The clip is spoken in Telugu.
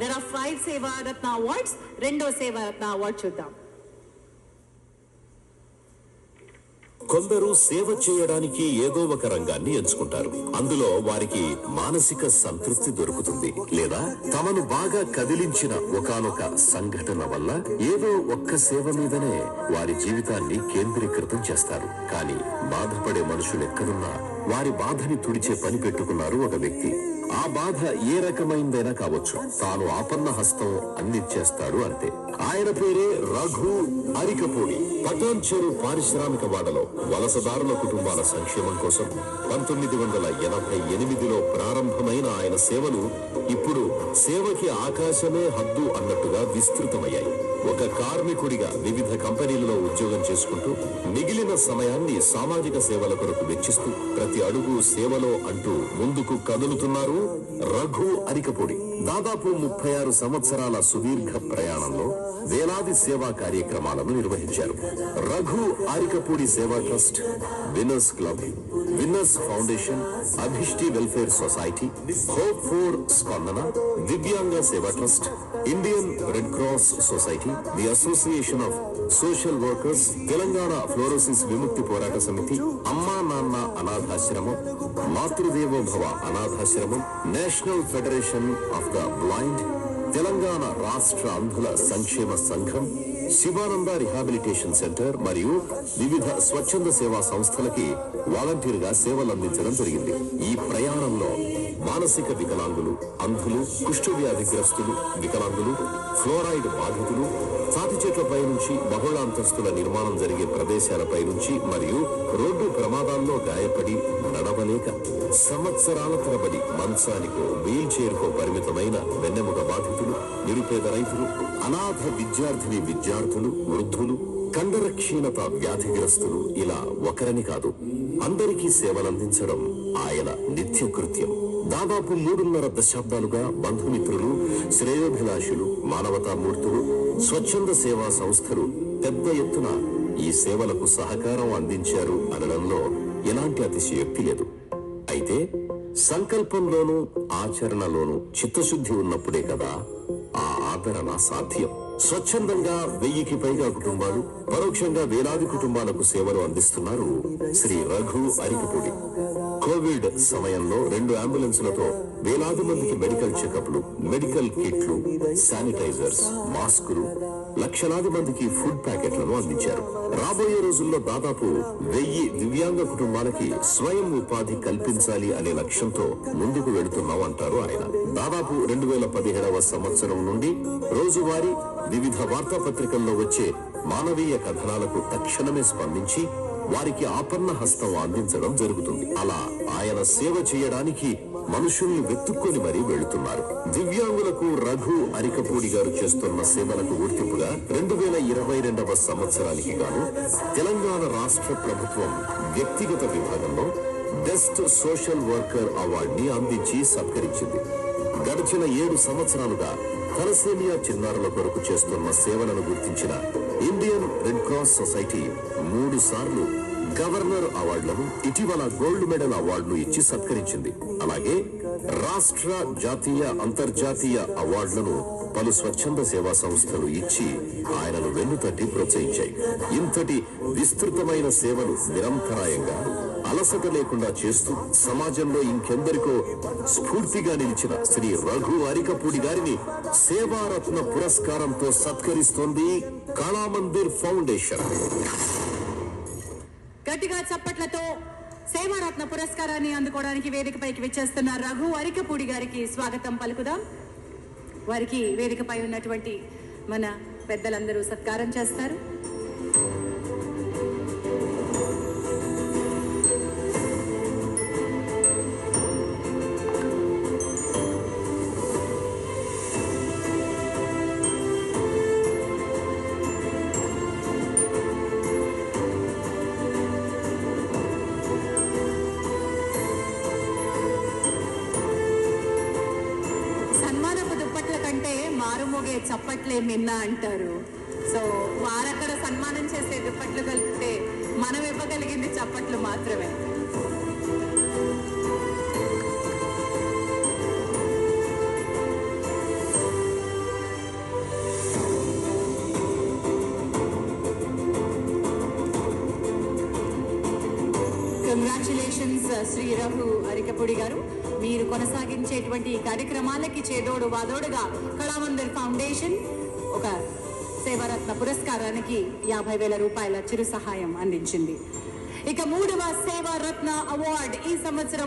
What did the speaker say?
There are five Sevaratna awards రెండో సేవారత్న అవార్డ్ చూద్దాం. కొందరు సేవ చేయడానికి ఏదో ఒక రంగాన్ని ఎంచుకుంటారు. అందులో వారికి మానసిక సంతృప్తి దొరుకుతుంది లేదా తమను బాగా కదిలించిన ఒకనొక సంఘటన వల్ల ఏదో ఒక్క సేవ మీదనే వారి జీవితాన్ని కేంద్రీకృతం చేస్తారు. కానీ బాధపడే మనుషులు ఎక్కడున్నా వారి బాధని తుడిచే పని పెట్టుకున్నారు ఒక వ్యక్తి. ఆ బాధ ఏ రకమైందైనా కావచ్చు. తాను ఆపన్న హస్తం అందించేస్తాడు అంతే. ఆయన పేరే రఘు అరికపూడి. పటాన్చెరు పారిశ్రామిక వాడలో వలసదారుల కుటుంబాల సంక్షేమం కోసం పంతొమ్మిది వందల ఎనభై ఎనిమిదిలో ప్రారంభమైన ఆయన సేవలు ఇప్పుడు సేవకి ఆకాశమే హద్దు అన్నట్టుగా విస్తృతమయ్యాయి. ఒక కార్మికుడిగా వివిధ కంపెనీలలో ఉద్యోగం చేసుకుంటూ మిగిలిన సమయాన్ని సామాజిక సేవల కొరకు వెచ్చిస్తూ ప్రతి అడుగు సేవలో అంటూ ముందుకు కదులుతున్నారు రఘు అరికపూడి. దాదాపు ముప్పై ఆరు సంవత్సరాల సుదీర్ఘ ప్రయాణంలో వేలాది సేవా కార్యక్రమాలను నిర్వహించారు. Raghu Arikapudi Seva trust winners club winners foundation Abhishti welfare society hope for Spandana Divyanga Seva trust Indian red cross society the association of social workers Telangana fluorosis Vimukti Porata Samiti Amma Nanna Anathashramam Matrudevo Bhava Anathashramam national federation of the blind Telangana రాష్ట్ర అంధుల సంక్షేమ సంఘం శివానంద రిహాబిలిటేషన్ సెంటర్ మరియు వివిధ స్వచ్ఛంద సేవా సంస్థలకి వాలంటీర్గా సేవలు అందించడం జరిగింది. ఈ ప్రయాణంలో మానసిక వికలాంగులు అంధులు కుష్ఠవ్యాధిగ్రస్తులు వికలాంగులు ఫ్లోరైడ్ బాధితులు తాటి చెట్లపై నుంచి బహుళ అంతస్తుల నిర్మాణం జరిగే ప్రదేశాలపై నుంచి మరియు రోడ్డు ప్రమాదాల్లో గాయపడి నడవలేక సంవత్సరాల తరబడి మంచానికో వీల్ చైర్కో పరిమితమైన వెన్నెముక బాధితులు నిరుపేద రైతులు అనాథ విద్యార్థిని విద్యార్థులు వృద్ధులు కండర క్షీణత వ్యాధిగ్రస్తులు ఇలా ఒకరని కాదు. అందరికీ సేవలందించడం ఆయన నిత్య కృత్యం దాదాపు మూడున్నర దశాబ్దాలుగా బంధుమిత్రులు శ్రేయోభిలాషులు మానవతామూర్తులు స్వచ్ఛంద సేవా సంస్థలు పెద్ద ఎత్తున ఈ సేవలకు సహకారం అందించారు అనడంలో ఎలాంటి అతిశయోక్తి లేదు. అయితే సంకల్పంలోనూ ఆచరణలోనూ చిత్తశుద్ధి ఉన్నప్పుడే కదా ఆ ఆదరణ సాధ్యం. స్వచ్ఛందంగా వెయ్యికి పైగా కుటుంబాలు పరోక్షంగా వేలాది కుటుంబాలకు సేవలు అందిస్తున్నారు శ్రీ రఘు అరికపూడి. కోవిడ్ సమయంలో రెండు అంబులెన్సులతో వేలాది మందికి మెడికల్ చెకప్లు మెడికల్ కిట్లు శానిటైజర్స్ మాస్కులు లక్షలాది మందికి ఫుడ్ ప్యాకెట్లను అందించారు. రాబోయే రోజుల్లో దాదాపు వెయ్యి దివ్యాంగ కుటుంబాలకి స్వయం ఉపాధి కల్పించాలి అనే లక్ష్యంతో ముందుకు వెళుతున్నాం అంటారు ఆయన. దాదాపు రెండు వేల పదిహేడవ సంవత్సరం నుండి రోజువారీ వివిధ వార్తాపత్రికల్లో వచ్చే మానవీయ కథనాలకు తక్షణమే స్పందించి వారికి ఆపన్న హస్తం అందించడం జరుగుతుంది. అలా ఆయన సేవ చేయడానికి మనుషుల్ని వెతుక్కొని మరీ వెళుతున్నారు. దివ్యాంగులకు రఘు అరికపూడి గారు చేస్తున్న సేవలకు గుర్తింపుగా రెండు వేల ఇరవై రెండవ సంవత్సరానికి గాను తెలంగాణ రాష్ట్ర ప్రభుత్వం వ్యక్తిగత విభాగంలో బెస్ట్ సోషల్ వర్కర్ అవార్డుని అందించి సత్కరించింది. గడిచిన ఏడు సంవత్సరాలుగా తలసేమియా చిన్నారుల కొరకు చేస్తున్న సేవలను గుర్తించిన ఇండియన్ రెడ్ క్రాస్ సొసైటీ మూడు సార్లు గవర్నర్ అవార్డులను ఇటీవల గోల్డ్ మెడల్ అవార్డును ఇచ్చి సత్కరించింది. అలాగే రాష్ట్ర జాతీయ అంతర్జాతీయ అవార్డులను పలు స్వచ్ఛంద సేవా సంస్థలు ఇచ్చి ఆయనను వెన్నుతట్టి ప్రోత్సహించాయి. ఇంతటి విస్తృతమైన సేవలు నిరంతరాయంగా అలసట లేకుండా చేస్తూ సమాజంలో ఇంకెందరికో స్ఫూర్తిగా నిలిచిన శ్రీ రఘు అరికపూడి గారిని సేవారత్న పురస్కారంతో సత్కరిస్తోంది కళామందిర్ ఫౌండేషన్. గట్టిగా చప్పట్లతో సేవారత్న పురస్కారాన్ని అందుకోవడానికి వేదికపైకి విచ్చేస్తున్న రఘు అరికపూడి గారికి స్వాగతం పలుకుదాం. వారికి వేదికపై ఉన్నటువంటి మన పెద్దలందరూ సత్కారం చేస్తారు. అంటే మారుమోగే చప్పట్లే మిన్న అంటారు. సో వారక్కడ సన్మానం చేసే దుప్పట్లు కలిపితే మనం ఇవ్వగలిగింది చప్పట్లు మాత్రమే. కంగ్రాచులేషన్స్ శ్రీరాహు అరికపూడి గారు. మీరు కొనసాగించేటువంటి ఈ కార్యక్రమాలకి చేదోడు వాదోడుగా కళామందిర్ ఫౌండేషన్ ఒక సేవారత్న పురస్కారానికి యాభై వేల రూపాయల చిరు సహాయం అందించింది. ఇక మూడవ సేవారత్న అవార్డు ఈ సంవత్సరం